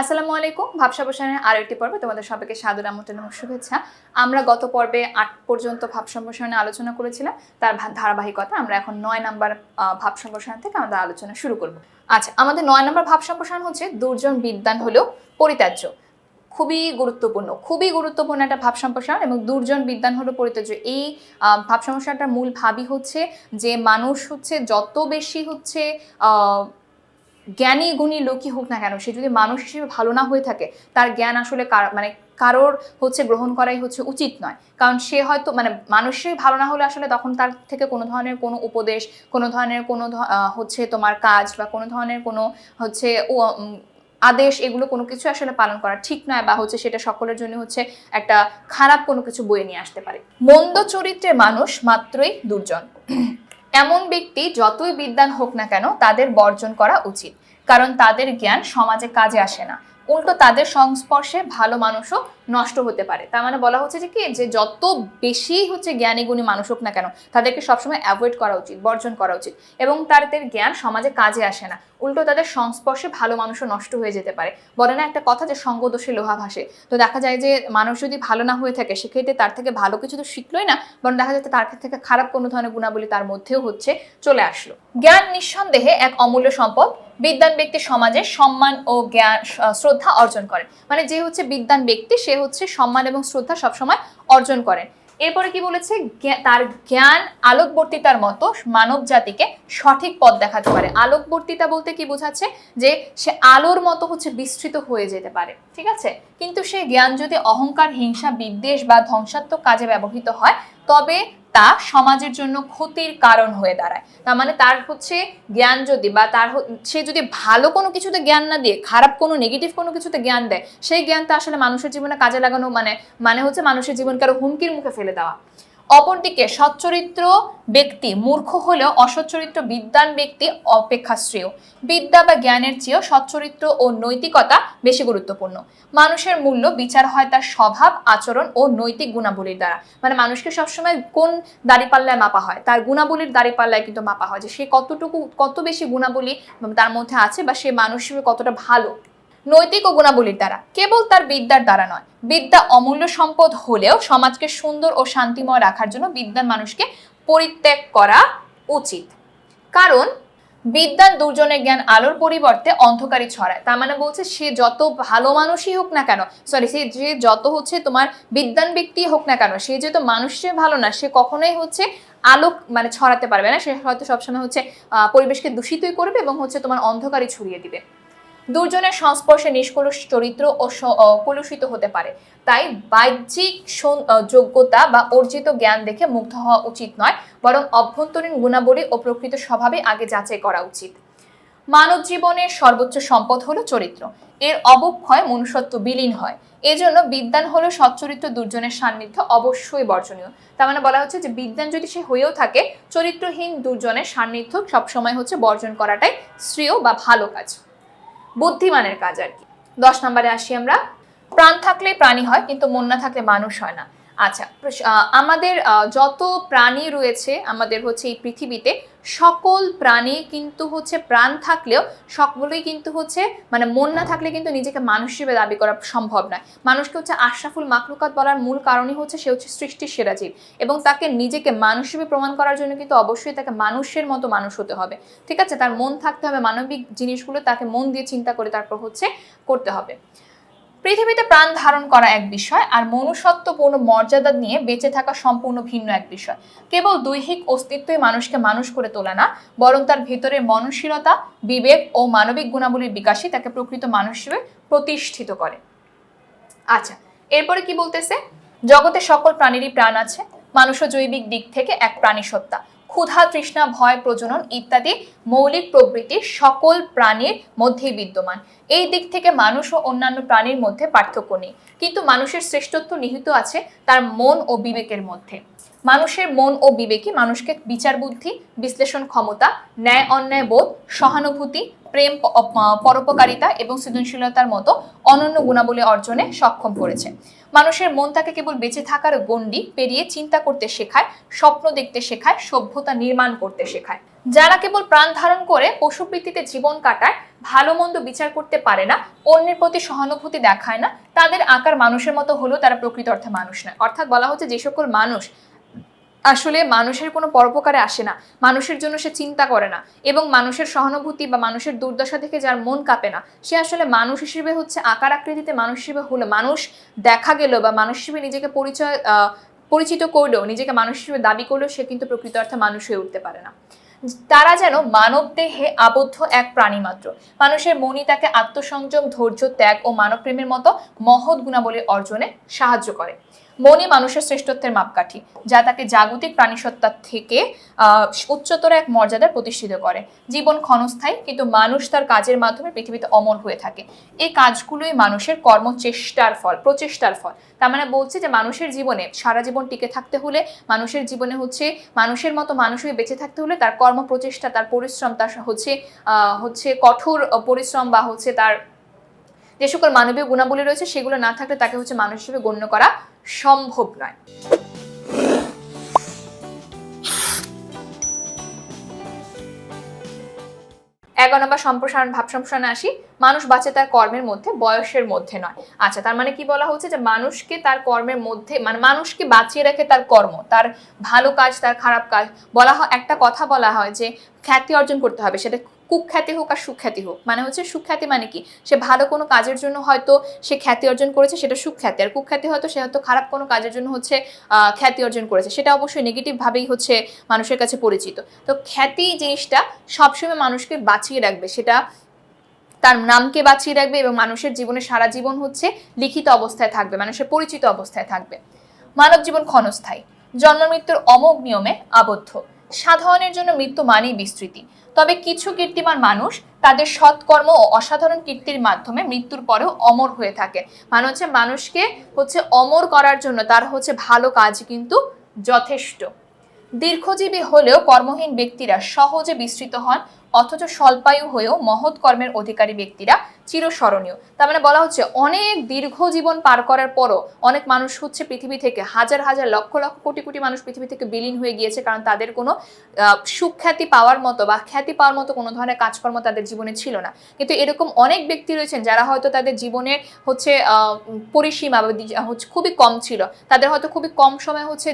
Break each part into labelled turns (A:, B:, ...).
A: আসসালামু আলাইকুম। ভাবসা বসানের আরও একটি পর্বে তোমাদের সবাইকে সাদর আমন্ত্রণ এবং শুভেচ্ছা। আমরা গত পর্বে আট পর্যন্ত ভাব সম্প্রসারণে আলোচনা করেছিলাম। তার ধারাবাহিকতা আমরা এখন নয় নাম্বার ভাব সম্প্রসারণ থেকে আমাদের আলোচনা শুরু করব। আচ্ছা আমাদের নয় নাম্বার ভাব সম্প্রসারণ হচ্ছে দুর্জন বিদ্যান হলেও পরিত্যাজ্য। খুবই গুরুত্বপূর্ণ খুবই গুরুত্বপূর্ণ একটা ভাব সম্প্রসারণ এবং দুর্জন বিদ্যান হলো পরিত্যাজ্য। এই ভাব সম্প্রসারণটার মূল ভাবই হচ্ছে যে মানুষ হচ্ছে যত বেশি হচ্ছে জ্ঞানী গুণী লোকই হোক না কেন, সে যদি মানুষ হিসেবে ভালো না হয়ে থাকে, তার জ্ঞান আসলে মানে কারোর হচ্ছে গ্রহণ করাই হচ্ছে উচিত নয়। কারণ সে হয়তো মানে মানুষই ভালো না হলে আসলে তখন তার থেকে কোনো ধরনের কোনো উপদেশ, কোনো ধরনের কোনো হচ্ছে তোমার কাজ বা কোনো ধরনের কোনো হচ্ছে আদেশ, এগুলো কোনো কিছু আসলে পালন করা ঠিক নয় বা হচ্ছে সেটা সকলের জন্য হচ্ছে একটা খারাপ কোনো কিছু বয়ে নিয়ে আসতে পারে। মন্দ চরিত্রের মানুষ মাত্রই দুর্জন। এমন ব্যক্তি যতই বিদ্যান হোক না কেন তাদের বর্জন করা উচিত। কারণ তাদের জ্ঞান সমাজে কাজে আসে না। উল্টো তাদের সংস্পর্শে ভালো মানুষও নষ্ট হতে পারে। তার মানে বলা হচ্ছে যে কি, যে যত বেশি হচ্ছে জ্ঞানী গুণী মানুষ হোক না কেন, তাদেরকে সবসময় অ্যাভয়েড করা উচিত, বর্জন করা উচিত এবং তাদের জ্ঞান সমাজে কাজে আসে না। উল্টো তাদের সংস্পর্শে ভালো মানুষও নষ্ট হয়ে যেতে পারে। বলে না একটা কথা যে সঙ্গদোষে লোহা ভাসে। তো দেখা যায় যে মানুষ যদি ভালো না হয়ে থাকে, সেক্ষেত্রে তার থেকে ভালো কিছু তো শিখলোই না, বরং দেখা যাচ্ছে তার থেকে খারাপ কোনো ধরনের গুণাবলী তার মধ্যেও হচ্ছে, চলে আসলো। জ্ঞান নিঃসন্দেহে এক অমূল্য সম্পদ। বিদ্যান ব্যক্তি সমাজে সম্মান ও জ্ঞান শ্রদ্ধা অর্জন করেন। মানে যে হচ্ছে বিদ্যান ব্যক্তি, সে হচ্ছে সম্মান এবং শ্রদ্ধা সবসময় অর্জন করেন। এরপরে কি বলেছে? তার জ্ঞান আলোকবর্তিতার মতো মানব জাতিকে সঠিক পথ দেখাতে পারে। আলোকবর্তিতা বলতে কি বোঝাচ্ছে? যে সে আলোর মতো হচ্ছে বিস্তৃত হয়ে যেতে পারে। ঠিক আছে? কিন্তু সে জ্ঞান যদি অহংকার, হিংসা, বিদ্বেষ বা ধ্বংসাত্মক কাজে ব্যবহৃত হয়, তবে তা সমাজের জন্য ক্ষতির কারণ হয়ে দাঁড়ায়। তার মানে তার হচ্ছে জ্ঞান যদি বা তার সে যদি ভালো কোনো কিছুতে জ্ঞান না দিয়ে, খারাপ কোনো নেগেটিভ কোনো কিছুতে জ্ঞান দেয়, সেই জ্ঞানটা আসলে মানুষের জীবনে কাজে লাগানো মানে মানে হচ্ছে মানুষের জীবনকে আরও হুমকির মুখে ফেলে দেওয়া। অপরদিকে সচ্চরিত্র ব্যক্তি মূর্খ হলেও অসচ্চরিত্র বিদ্যান ব্যক্তি অপেক্ষা শ্রেয় বিদ্যা বা জ্ঞানের চেয়েও সচ্চরিত্র ও নৈতিকতা বেশি গুরুত্বপূর্ণ। মানুষের মূল্য বিচার হয় তার স্বভাব, আচরণ ও নৈতিক গুণাবলীর দ্বারা। মানে মানুষকে সবসময় কোন দাঁড়িপাল্লায় মাপা হয়, তার গুণাবলীর দাঁড়িপাল্লায় কিন্তু মাপা হয় যে সে কতটুকু, কত বেশি গুণাবলী তার মধ্যে আছে বা সে মানুষ কতটা ভালো। নৈতিক ও গুণাবলীর দ্বারা। কেবল তার বিদ্যার দ্বারা নয়, বিদ্যা অমূল্য সম্পদ হলেও সমাজকে সুন্দর ও শান্তিময় রাখার জন্য বিদ্যান মানুষকে পরিত্যাগ করা উচিত। কারণ, বিদ্যান দুর্জনের জ্ঞান আলোর পরিবর্তে অন্ধকারই ছড়ায়। তার মানে বলছে, সে যত ভালো মানুষই হোক না কেন সরি সে যে যত হচ্ছে তোমার বিদ্যান ব্যক্তি হোক না কেন, সে যেহেতু মানুষের ভালো না, সে কখনোই হচ্ছে আলোক মানে ছড়াতে পারবে না। সে হয়তো সবসময় হচ্ছে পরিবেশকে দূষিতই করবে এবং হচ্ছে তোমার অন্ধকারই ছড়িয়ে দিবে। দুর্জনের সংস্পর্শে নিষ্কলুষ চরিত্র ও কলুষিত হতে পারে। তাই বাহ্যিক যোগ্যতা বা অর্জিত জ্ঞান দেখে মুগ্ধ হওয়া উচিত নয়, বরং অভ্যন্তরীণ গুণাবলী ও প্রকৃত স্বভাবে আগে যাচাই করা উচিত। মানব জীবনের সর্বোচ্চ সম্পদ হলো চরিত্র। এর অবক্ষয় মনুষ্যত্ব বিলীন হয়। এজন্য বিদ্যান হলো সচ্চরিত্র দুর্জনের সান্নিধ্য অবশ্যই বর্জনীয়। তার মানে বলা হচ্ছে যে বিদ্যান যদি সে হয়েও থাকে, চরিত্রহীন দুর্জনের সান্নিধ্য সবসময় হচ্ছে বর্জন করাটাই শ্রেয় বা ভালো কাজ। বুদ্ধিমানের কাজ আর কি। দশ নম্বরে আসি আমরা। প্রাণ থাকলে প্রাণী হয়, কিন্তু মন না থাকলে মানুষ হয় না। আচ্ছা আমাদের যত প্রাণী রয়েছে আমাদের হচ্ছে এই পৃথিবীতে, সকল প্রাণী কিন্তু হচ্ছে প্রাণ থাকলেও, সকলেই কিন্তু হচ্ছে মানে মন না থাকলে কিন্তু নিজেকে মানুষ হিসেবে দাবি করা সম্ভব নয়। মানুষকে হচ্ছে আশরাফুল মাকলুকাত বলার মূল কারণই হচ্ছে সে হচ্ছে সৃষ্টির সেরা জীব। এবং তাকে নিজেকে মানুষ হিসেবে প্রমাণ করার জন্য কিন্তু অবশ্যই তাকে মানুষের মতো মানুষ হতে হবে। ঠিক আছে? তার মন থাকতে হবে মানবিক জিনিসগুলো, তাকে মন দিয়ে চিন্তা করে তারপর হচ্ছে করতে হবে। পৃথিবীতে প্রাণ ধারণ করা এক বিষয় আর মনুষ্যত্বপূর্ণ মর্যাদা নিয়ে বেঁচে থাকা সম্পূর্ণ ভিন্ন এক বিষয়। কেবল দৈহিক অস্তিত্বই মানুষকে মানুষ করে তোলে না, বরং তার ভেতরে মননশীলতা, বিবেক ও মানবিক গুণাবলীর বিকাশই তাকে প্রকৃত মানুষ হিসেবে প্রতিষ্ঠিত করে। আচ্ছা এরপরে কি বলতেছে? জগতে সকল প্রাণীরই প্রাণ আছে মানুষও জৈবিক দিক থেকে এক প্রাণী সত্তা। ক্ষুধা, তৃষ্ণা, ভয়, প্রজনন ইত্যাদি মৌলিক প্রবৃত্তি সকল প্রাণীর মধ্যেই বিদ্যমান। এই দিক থেকে মানুষ ও অন্যান্য প্রাণীর মধ্যে পার্থক্য নেই। কিন্তু মানুষের শ্রেষ্ঠত্ব নিহিত আছে তার মন ও বিবেকের মধ্যে। মানুষের মন ও বিবেকই মানুষকে বিচার বুদ্ধি, বিশ্লেষণ ক্ষমতা, ন্যায় অন্যায় বোধ, সহানুভূতি, প্রেম পরোপকারিতা এবং সৃজনশীলতার মতো অনন্য গুণাবলী অর্জনে সক্ষম করেছে। মানুষের মন তাকে কেবল বেঁচে থাকার গণ্ডি পেরিয়ে চিন্তা করতে শেখায়, স্বপ্ন দেখতে শেখায়, সভ্যতা নির্মাণ করতে শেখায়। যারা কেবল প্রাণ ধারণ করে পশুবৃত্তিতে জীবন কাটায়, ভালো মন্দ বিচার করতে পারে না, অন্যের প্রতি সহানুভূতি দেখায় না, তাদের আকার মানুষের মতো হলেও তারা প্রকৃত অর্থে মানুষ নয়। অর্থাৎ বলা হচ্ছে যে সকল মানুষ আসলে মানুষের কোনো পরোপকারে আসে না, মানুষের জন্য সে চিন্তা করে না এবং মানুষের সহানুভূতি বা মানুষের দুর্দশা থেকে যার মন কাঁপে না, সে আসলে মানুষ হিসেবে হচ্ছে আকার আকৃতিতে মানুষ হিসেবে হলো মানুষ, দেখা গেল বা মানুষ হিসেবে নিজেকে পরিচয় পরিচিত করলেও নিজেকে মানুষ হিসেবে দাবি করলেও সে কিন্তু প্রকৃত অর্থে মানুষ হয়ে উঠতে পারে না। তারা যেন মানব দেহে আবদ্ধ এক প্রাণী মাত্র। মানুষের মনই তাকে আত্মসংযম, ধৈর্য, ত্যাগ ও মানবপ্রেমের মতো মহৎ গুণাবলী অর্জনে সাহায্য করে। মনই মানুষের শ্রেষ্ঠত্বের মাপকাঠি, যা তাকে জাগতিক প্রাণীসত্তার থেকে উচ্চতর এক মর্যাদায় প্রতিষ্ঠিত করে। জীবন ক্ষণস্থায়ী, কিন্তু মানুষ তার কাজের মাধ্যমে পৃথিবীতে অমর হয়ে থাকে। এই কাজগুলোই মানুষের কর্মচেষ্টার ফল, প্রচেষ্টার ফল। তার মানে বলছে যে মানুষের জীবনে সারা জীবন টিকে থাকতে হলে, মানুষের জীবনে হচ্ছে, মানুষের মতো মানুষ হয়ে বেঁচে থাকতে হলে তার কর্ম প্রচেষ্টা তার পরিশ্রম, তার হচ্ছে হচ্ছে কঠোর পরিশ্রম বা হচ্ছে তার যে সকল মানবীয় গুণাবলী রয়েছে, সেগুলো না থাকলে তাকে হচ্ছে মানুষ হিসেবে গণ্য করা সম্ভব নয়। এগারো নম্বর সম্প্রসারণ ভাব সম্প্রসারণে আসি। মানুষ বাঁচে তার কর্মের মধ্যে, বয়সের মধ্যে নয়। আচ্ছা তার মানে কি বলা হচ্ছে? যে মানুষকে তার কর্মের মধ্যে মানে মানুষকে বাঁচিয়ে রাখে তার কর্ম, তার ভালো কাজ, তার খারাপ কাজ বলা হয়, একটা কথা বলা হয় যে খ্যাতি অর্জন করতে হবে, সেটা কুখ্যাতি হোক আর সুখ্যাতি হোক। মানে হচ্ছে সুখ্যাতি মানে কি? সে ভালো কোনো কাজের জন্য হয়তো সে খ্যাতি অর্জন করেছে, সেটা সুখ্যাতি। আর কুখ্যাতি হয়তো সে হয়তো খারাপ কোনো কাজের জন্য হচ্ছে খ্যাতি অর্জন করেছে। সেটা অবশ্যই নেগেটিভভাবেই হচ্ছে মানুষের কাছে পরিচিত। তো খ্যাতি জিনিসটা সবসময় মানুষকে বাঁচিয়ে রাখবে। সেটা তার নামকে বাঁচিয়ে রাখবে এবং মানুষের জীবনে সারা জীবন হচ্ছে লিখিত অবস্থায় থাকবে, মানুষের পরিচিত অবস্থায় থাকবে। মানব জীবন ক্ষণস্থায়ী। জন্ম মৃত্যুর অমোঘ নিয়মে আবদ্ধ। সাধারণের জন্য মৃত্যু মানেই বিস্তৃতি। তবে কিছু কীর্তিমান মানুষ তাদের সৎকর্ম ও অসাধারণ কীর্তির মাধ্যমে মৃত্যুর পরেও অমর হয়ে থাকে। মানে হচ্ছে মানুষকে হচ্ছে অমর করার জন্য তার হচ্ছে ভালো কাজ কিন্তু যথেষ্ট। দীর্ঘজীবী হলেও কর্মহীন ব্যক্তিরা সহজে বিস্তৃত হন অথচ স্বল্পায়ু হয়েও মহৎ কর্মের অধিকারী ব্যক্তিরা চিরস্মরণীয়। তার মানে বলা হচ্ছে অনেক দীর্ঘ জীবন পার করার পরও অনেক মানুষ হচ্ছে পৃথিবী থেকে, হাজার হাজার লক্ষ লক্ষ কোটি কোটি মানুষ পৃথিবী থেকে বিলীন হয়ে গিয়েছে কারণ তাদের কোনো সুখ্যাতি পাওয়ার মতো বা খ্যাতি পাওয়ার মতো কোনো ধরনের কাজকর্ম তাদের জীবনে ছিল না। কিন্তু এরকম অনেক ব্যক্তি রয়েছেন যারা হয়তো তাদের জীবনের হচ্ছে পরিসীমা হচ্ছে খুবই কম ছিল। তাদের হয়তো খুবই কম সময় হচ্ছে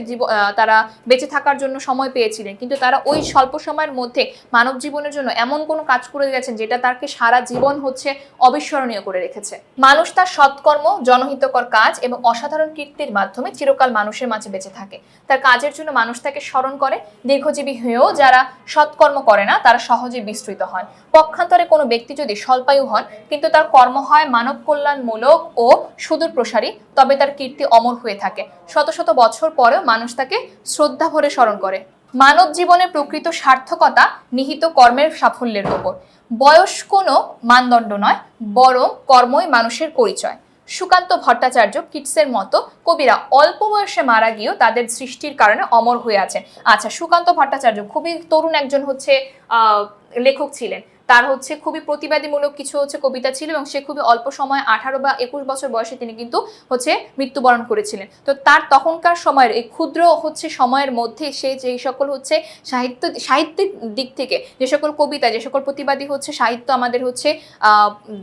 A: তারা বেঁচে থাকার জন্য সময় পেয়েছিলেন। কিন্তু তারা ওই স্বল্প সময়ের মধ্যে মানব জীবনের জন্য এমন কোনো কাজ করে গেছেন যেটা তাকে সারা জীবন হচ্ছে অবিস্মরণীয় করে রেখেছে। মানুষ তার সৎকর্ম, জনহিতকর কাজ এবং অসাধারণ কীর্তির মাধ্যমে চিরকাল মানুষের মাঝে বেঁচে থাকে। তার কাজের জন্য মানুষ তাকে স্মরণ করে, দীর্ঘজীবী হয়েও যারা সৎকর্ম করে না, তারা সহজে বিস্তৃত হন। পক্ষান্তরে কোনো ব্যক্তি যদি স্বল্পায়ু হন, কিন্তু তার কর্ম হয় মানব কল্যাণমূলক ও সুদূর প্রসারী তবে তার কীর্তি অমর হয়ে থাকে। শত শত বছর পরেও মানুষ তাকে শ্রদ্ধা ভরে স্মরণ করে। মানব জীবনের প্রকৃত সার্থকতা নিহিত কর্মের সাফল্যের ওপর। বয়স কোনো মানদণ্ড নয়, বরং কর্মই মানুষের পরিচয়। সুকান্ত ভট্টাচার্য কিটসের মতো কবিরা অল্প বয়সে মারা গিয়েও তাদের সৃষ্টির কারণে অমর হয়ে আছেন। আচ্ছা সুকান্ত ভট্টাচার্য খুবই তরুণ একজন হচ্ছে লেখক ছিলেন। তার হচ্ছে খুবই প্রতিবাদীমূলক কিছু হচ্ছে কবিতা ছিল এবং সে খুবই অল্প সময় আঠারো বা একুশ বছর বয়সে তিনি কিন্তু হচ্ছে মৃত্যুবরণ করেছিলেন। তো তার তখনকার সময়ের এই ক্ষুদ্র হচ্ছে সময়ের মধ্যে সে যে সকল হচ্ছে সাহিত্য, সাহিত্যিক দিক থেকে যে সকল কবিতা, যে সকল প্রতিবাদী হচ্ছে সাহিত্য আমাদের হচ্ছে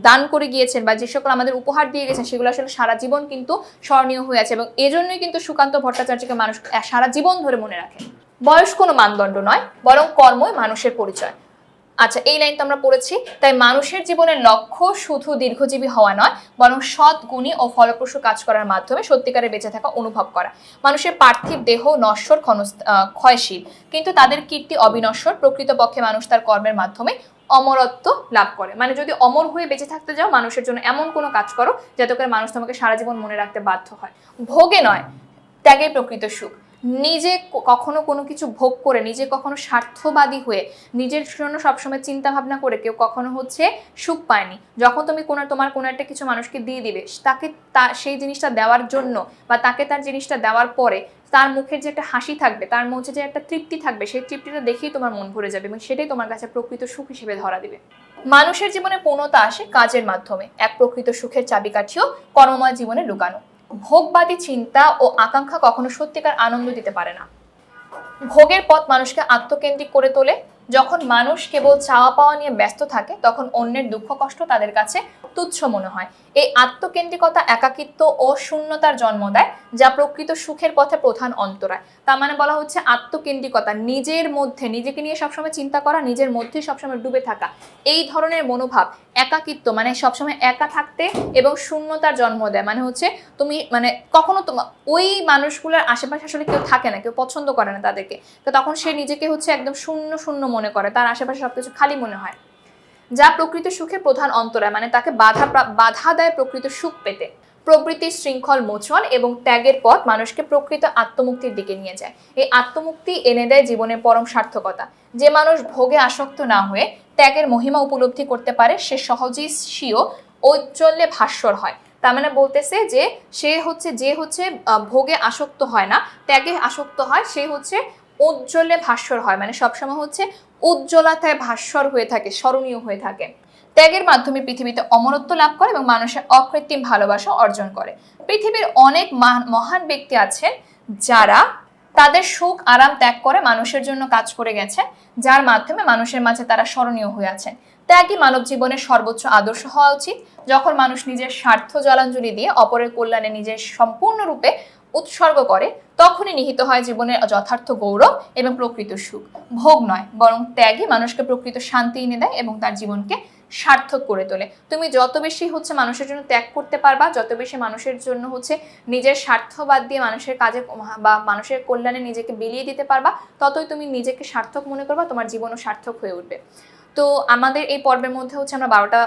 A: দান করে গিয়েছেন বা যে সকল আমাদের উপহার দিয়ে গেছেন সেগুলো আসলে সারা জীবন কিন্তু স্মরণীয় হয়ে আছে এবং এজন্যই কিন্তু সুকান্ত ভট্টাচার্যকে মানুষ সারা জীবন ধরে মনে রাখে। বয়স কোনো মানদণ্ড নয়, বরং কর্মই মানুষের পরিচয়। আচ্ছা এই লাইন তো আমরা পড়েছি। তাই মানুষের জীবনের লক্ষ্য শুধু দীর্ঘজীবী হওয়া নয় বরং সৎ গুণী ও ফলপ্রসূ কাজ করার মাধ্যমে সত্যিকারে বেঁচে থাকা অনুভব করা। মানুষের পার্থিব দেহ নশ্বর আহ, ক্ষয়শীল। কিন্তু তাদের কীর্তি অবিনশ্বর প্রকৃতপক্ষে মানুষ তার কর্মের মাধ্যমে অমরত্ব লাভ করে। মানে যদি অমর হয়ে বেঁচে থাকতে যাও মানুষের জন্য এমন কোনো কাজ করো যাতে করে মানুষ তোমাকে সারা জীবন মনে রাখতে বাধ্য হয়। ভোগে নয় ত্যাগে প্রকৃত সুখ। নিজে কখনো কোনো কিছু ভোগ করে, নিজে কখনো স্বার্থবাদী হয়ে, নিজের জন্য সবসময় চিন্তা ভাবনা করে কেউ কখনো হচ্ছে সুখ পায়নি। যখন তুমি কোনো, তোমার কোনো একটা কিছু মানুষকে দিয়ে দিবে, তাকে তা, সেই জিনিসটা দেওয়ার জন্য বা তাকে তার জিনিসটা দেওয়ার পরে তার মুখের যে একটা হাসি থাকবে, তার মধ্যে যে একটা তৃপ্তি থাকবে, সেই তৃপ্তিটা দেখেই তোমার মন ভরে যাবে এবং সেটাই তোমার কাছে প্রকৃত সুখ হিসেবে ধরা দিবে। মানুষের জীবনে পূর্ণতা আসে কাজের মাধ্যমে। এক প্রকৃত সুখের চাবিকাঠিও কর্মময় জীবনে লুকানো। ভোগবাদী চিন্তা ও আকাঙ্ক্ষা কখনো সত্যিকার আনন্দ দিতে পারে না। ভোগের পথ মানুষকে আত্মকেন্দ্রিক করে তোলে যখন মানুষ কেবল চাওয়া পাওয়া নিয়ে ব্যস্ত থাকে, তখন অন্যের দুঃখ কষ্ট তাদের কাছে তুচ্ছ মনে হয়। এই আত্মকেন্দ্রিকতা, একাকিত্ব ও শূন্যতার জন্ম দেয়, যা প্রকৃত সুখের পথে প্রধান অন্তরায়। তার মানে বলা হচ্ছে আত্মকেন্দ্রিকতা, নিজের মধ্যে, নিজেকে নিয়ে সবসময় চিন্তা করা, নিজের মধ্যে সবসময় ডুবে থাকা। এই ধরনের মনোভাব, একাকিত্ব মানে সবসময় একা থাকতে এবং শূন্যতার জন্ম দেয় মানে হচ্ছে তুমি মানে কখনো তোমার ওই মানুষগুলোর আশেপাশে আসলে কেউ থাকে না, কেউ পছন্দ করে না তাদেরকে। তো তখন সে নিজেকে হচ্ছে একদম শূন্য শূন্য মনে করে, তার আশেপাশে সবকিছু খালি মনে হয়। যা প্রকৃত সুখের প্রধান অন্তরায় মানে তাকে বাধা বাধা দেয় প্রকৃত সুখ পেতে। প্রবৃত্তির শৃঙ্খল মোচন এবং ত্যাগের পথ মানুষকে প্রকৃত আত্মমুক্তির দিকে নিয়ে যায়। এই আত্মমুক্তি এনে দেয় জীবনের পরম সার্থকতা। যে মানুষ ভোগে আসক্ত না হয়ে ত্যাগের মহিমা উপলব্ধি করতে পারে, সে সহজেই স্বীয় ঔজ্জ্বল্যে ভাস্বর হয়। তার মানে বলতেছে যে, সে হচ্ছে, যে হচ্ছে ভোগে আসক্ত হয় না, ত্যাগে আসক্ত হয়, সে হচ্ছে উজ্জ্বলে ভাস্বর হয় মানে সবসময় হচ্ছে উজ্জ্বলতায় ভাস্বর হয়ে থাকে, স্মরণীয় হয়ে থাকে। ত্যাগের মাধ্যমে পৃথিবীতে অমরত্ব লাভ করে এবং মানুষের অকৃত্রিম ভালোবাসা অর্জন করে। পৃথিবীর অনেক মহান- ব্যক্তি আছেন যারা তাদের সুখ, আরাম ত্যাগ করে মানুষের জন্য কাজ করে গেছে, যার মাধ্যমে মানুষের মাঝে তারা স্মরণীয় হয়ে আছেন। ত্যাগই মানব জীবনের সর্বোচ্চ আদর্শ হওয়া উচিত। যখন মানুষ নিজের স্বার্থ জলাঞ্জলি দিয়ে অপরের কল্যাণে নিজের সম্পূর্ণরূপে উৎসর্গ করে, তখনই নিহিত হয় জীবনের যথার্থ গৌরব এবং প্রকৃত সুখ। ভোগ নয়, বরং ত্যাগই মানুষকে প্রকৃত শান্তি এনে দেয় এবং তার জীবনকে সার্থক করে তোলে। তুমি যত বেশি হচ্ছে মানুষের জন্য ত্যাগ করতে পারবা, যত বেশি মানুষের জন্য হচ্ছে নিজের স্বার্থ বাদ দিয়ে মানুষের কাজে বা মানুষের কল্যাণে নিজেকে বিলিয়ে দিতে পারবা, ততই তুমি নিজেকে সার্থক মনে করবা, তোমার জীবনও সার্থক হয়ে উঠবে। তো আমাদের এই পর্বের মধ্যে হচ্ছে আমরা বারোটা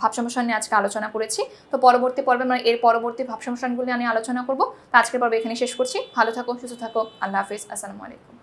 A: ভাব সমস্যা নিয়ে আজকে আলোচনা করেছি। তো পরবর্তী পর্বে আমরা এর পরবর্তী ভাব সমস্যাগুলি নিয়ে আলোচনা করব। তো আজকের পর্বে এখানে শেষ করছি। ভালো থাকো, সুস্থ থাকো। আল্লাহ হাফিজ। আসসালামু আলাইকুম।